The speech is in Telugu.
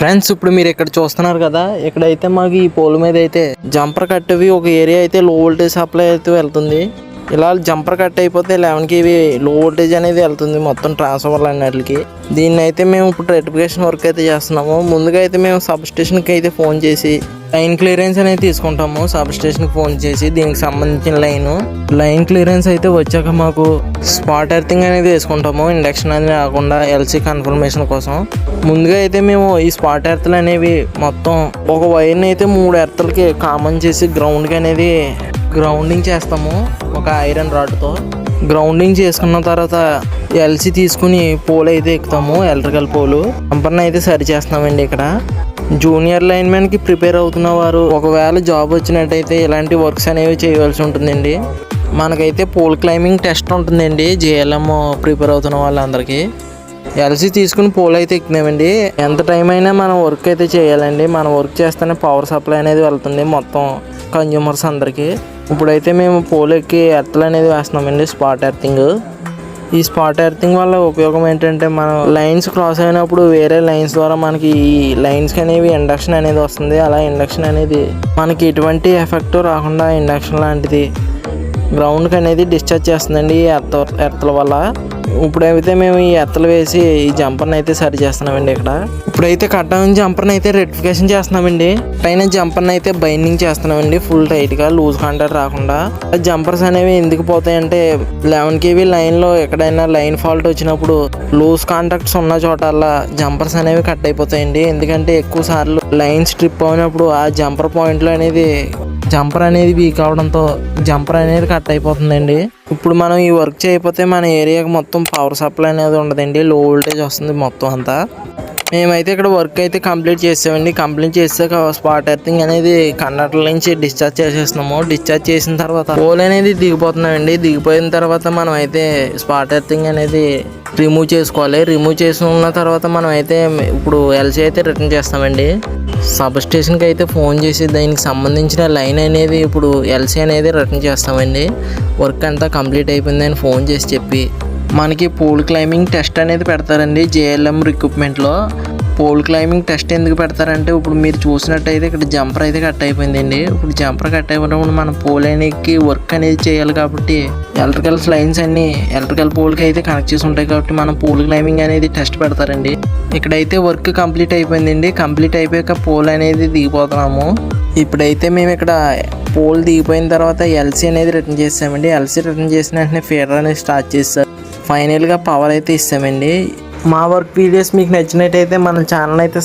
ఫ్రెండ్స్ ఇప్పుడు మీరు ఇక్కడ చూస్తున్నారు కదా ఇక్కడైతే మాకు ఈ పోల్ మీద అయితే జంపర్ కట్టవి ఒక ఏరియా అయితే లో వోల్టేజ్ సప్లై అయితే వెళ్తుంది. ఇలా జంపర్ కట్ అయిపోతే లెవెన్ కేవీ లో వోల్టేజ్ అనేది వెళ్తుంది మొత్తం ట్రాన్స్ఫార్మర్ అన్నిటికి. దీన్ని అయితే మేము ఇప్పుడు రెటిఫికేషన్ వర్క్ అయితే చేస్తున్నాము. ముందుగా అయితే మేము సబ్ స్టేషన్కి అయితే ఫోన్ చేసి లైన్ క్లియరెన్స్ అనేది తీసుకుంటాము. సబ్ స్టేషన్కి ఫోన్ చేసి దీనికి సంబంధించిన లైన్. లైన్ క్లియరెన్స్ అయితే వచ్చాక మాకు స్పాట్ ఎర్తింగ్ అనేది వేసుకుంటాము. ఇండక్షన్ అనేది రాకుండా ఎల్సీ కన్ఫర్మేషన్ కోసం. ముందుగా అయితే మేము ఈ స్పాట్ ఎర్తలు అనేవి మొత్తం ఒక వైర్ని అయితే మూడు ఎర్తలకి కామన్ చేసి గ్రౌండ్కి అనేది గ్రౌండింగ్ చేస్తాము. ఒక ఐరన్ రాడ్తో గ్రౌండింగ్ చేసుకున్న తర్వాత ఎల్సీ తీసుకుని పోల్ అయితే ఎక్కుతాము. Electrical pole. జంపర్ని అయితే సరి చేస్తామండి ఇక్కడ. జూనియర్ లైన్మెన్కి ప్రిపేర్ అవుతున్న వారు ఒకవేళ జాబ్ వచ్చినట్టయితే ఇలాంటి వర్క్స్ అనేవి చేయవలసి ఉంటుందండి. మనకైతే పోల్ క్లైంబింగ్ టెస్ట్ ఉంటుందండి జేఎల్ఎం ప్రిపేర్ అవుతున్న వాళ్ళందరికీ. ఎల్సీ తీసుకుని పోల్ అయితే ఎక్కినామండి. ఎంత టైం అయినా మనం వర్క్ అయితే చేయాలండి. మనం వర్క్ చేస్తేనే పవర్ సప్లై అనేది వెళ్తుంది మొత్తం కన్జ్యూమర్స్ అందరికీ. ఇప్పుడైతే మేము పోల్ ఎక్కి ఎర్తలు అనేది వేస్తున్నామండి స్పాట్ ఎర్తింగ్. ఈ స్పాట్ ఎర్తింగ్ వల్ల ఉపయోగం ఏంటంటే మనం లైన్స్ క్రాస్ అయినప్పుడు వేరే లైన్స్ ద్వారా మనకి ఈ లైన్స్కి అనేవి ఇండక్షన్ అనేది వస్తుంది. అలా ఇండక్షన్ అనేది మనకి ఎటువంటి ఎఫెక్ట్ రాకుండా ఇండక్షన్ లాంటిది గ్రౌండ్కి అనేది డిశ్చార్జ్ చేస్తుందండి ఈ ఎర్త ఎర్తల వల్ల. ఇప్పుడైతే మేము ఈ ఎత్తలు వేసి ఈ జంపర్ని అయితే సరి చేస్తున్నామండి ఇక్కడ. ఇప్పుడైతే కట్ట జంపర్ని అయితే రెటిఫికేషన్ చేస్తున్నామండి. పైన జంపర్ని అయితే బైండింగ్ చేస్తున్నామండి ఫుల్ టైట్గా లూజ్ కాంటాక్ట్ రాకుండా. జంపర్స్ అనేవి ఎందుకు పోతాయంటే లెవెన్ కేవీ లైన్లో ఎక్కడైనా లైన్ ఫాల్ట్ వచ్చినప్పుడు లూజ్ కాంటాక్ట్స్ ఉన్న చోటల్లా జంపర్స్ అనేవి కట్ అయిపోతాయండి. ఎందుకంటే ఎక్కువ సార్లు లైన్ స్ట్రిప్ అయినప్పుడు ఆ జంపర్ పాయింట్లో అనేది జంపర్ అనేది వీక్ అవడంతో జంపర్ అనేది కట్ అయిపోతుందండి. ఇప్పుడు మనం ఈ వర్క్ చేయకపోతే మన ఏరియాకి మొత్తం పవర్ సప్లై అనేది ఉండదండి. లో వోల్టేజ్ వస్తుంది మొత్తం అంతా. మేమైతే ఇక్కడ వర్క్ అయితే కంప్లీట్ చేసామండి. కంప్లీట్ చేసాక స్పాట్ ఎర్తింగ్ అనేది కండక్టర్ నుంచి డిశ్చార్జ్ చేసేస్తున్నాము. డిశ్చార్జ్ చేసిన తర్వాత పోల్ అనేది దిగిపోతున్నామండి. దిగిపోయిన తర్వాత మనం అయితే స్పాట్ ఎర్తింగ్ అనేది రిమూవ్ చేసుకోవాలి. రిమూవ్ చేసుకున్న తర్వాత మనం అయితే ఇప్పుడు ఎల్సీ అయితే రిటర్న్ చేస్తామండి. సబ్ స్టేషన్కి అయితే ఫోన్ చేసి దానికి సంబంధించిన లైన్ అనేది ఇప్పుడు ఎల్సీ అనేది రిటర్న్ చేస్తామండి. వర్క్ అంతా కంప్లీట్ అయిపోయిందని ఫోన్ చేసి చెప్పి మనకి పోల్ క్లైంబింగ్ టెస్ట్ అనేది పెడతారండి జేఎల్ఎం రిక్రూట్మెంట్లో పోల్ క్లైంబింగ్ టెస్ట్ ఎందుకు పెడతారంటే ఇప్పుడు మీరు చూసినట్టయితే ఇక్కడ జంపర్ అయితే కట్ అయిపోయిందండి. ఇప్పుడు జంపర్ కట్ అయిపోయినప్పుడు మనం పోల్ అనేది వర్క్ అనేది చేయాలి కాబట్టి ఎలక్ట్రికల్ లైన్స్ అన్ని ఎలక్ట్రికల్ పోల్కి అయితే కనెక్ట్ చేసి ఉంటాయి కాబట్టి మనం పోల్ క్లైంబింగ్ అనేది టెస్ట్ పెడతారండి. ఇక్కడైతే వర్క్ కంప్లీట్ అయిపోయిందండి. కంప్లీట్ అయిపోయాక పోల్ అనేది దిగిపోతున్నాము. ఇప్పుడైతే మేము ఇక్కడ పోల్ దిగిపోయిన తర్వాత ఎల్సీ అనేది రిటర్న్ చేసామండి ఎల్సీ రిటర్న్ చేసిన వెంటనే ఫీడర్ అనేది స్టార్ట్ చేస్తారు. ఫైనల్గా పవర్ అయితే ఇస్తామండి. మా వర్క్ వీడియోస్ మీకు నచ్చినట్టయితే మన ఛానల్ అయితే